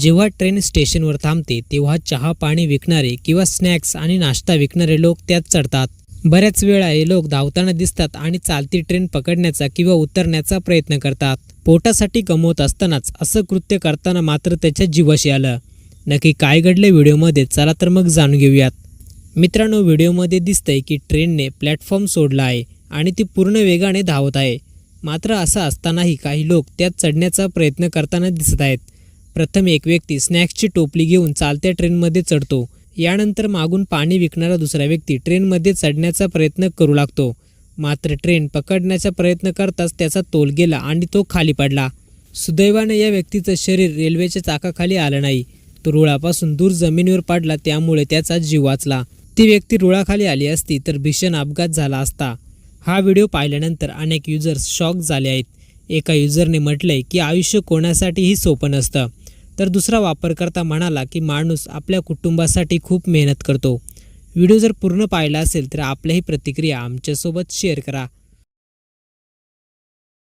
जेव्हा ट्रेन स्टेशनवर थांबते तेव्हा चहा पाणी विकणारे किंवा स्नॅक्स आणि नाश्ता विकणारे लोक त्यात चढतात. बऱ्याच वेळा हे लोक धावताना दिसतात आणि चालती ट्रेन पकडण्याचा किंवा उतरण्याचा प्रयत्न करतात. पोटासाठी कमवत असतानाच असं कृत्य करताना मात्र त्याच्या जीवाशी आलं. नक्की काय घडलं व्हिडिओमध्ये चला तर मग जाणून घेऊयात. मित्रांनो व्हिडिओमध्ये दिसतंय की ट्रेनने प्लॅटफॉर्म सोडला आहे आणि ती पूर्ण वेगाने धावत आहे. मात्र असं असतानाही काही लोक त्यात चढण्याचा प्रयत्न करताना दिसत आहेत. प्रथम एक व्यक्ती स्नॅक्सची टोपली घेऊन चालत्या ट्रेनमध्ये चढतो. यानंतर मागून पाणी विकणारा दुसरा व्यक्ती ट्रेनमध्ये चढण्याचा प्रयत्न करू लागतो. मात्र ट्रेन पकडण्याचा प्रयत्न करताच त्याचा तोल गेला आणि तो खाली पडला. सुदैवाने या व्यक्तीचं शरीर रेल्वेच्या चाकाखाली आलं नाही. तो रुळापासून दूर जमिनीवर पडला त्यामुळे त्याचा जीव वाचला. ती व्यक्ती रुळाखाली आली असती तर भीषण अपघात झाला असता. हा व्हिडिओ पाहिल्यानंतर अनेक युजर्स शॉक झाले आहेत. एका युजरने म्हटलंय की आयुष्य कोणासाठीही सोपं नसतं. तर दुसरा वापरकर्ता म्हणाला की माणूस आपल्या कुटुंबासाठी खूप मेहनत करतो. व्हिडिओ जर पूर्ण पाहिला असेल तर आपल्याही प्रतिक्रिया आमच्यासोबत शेअर करा.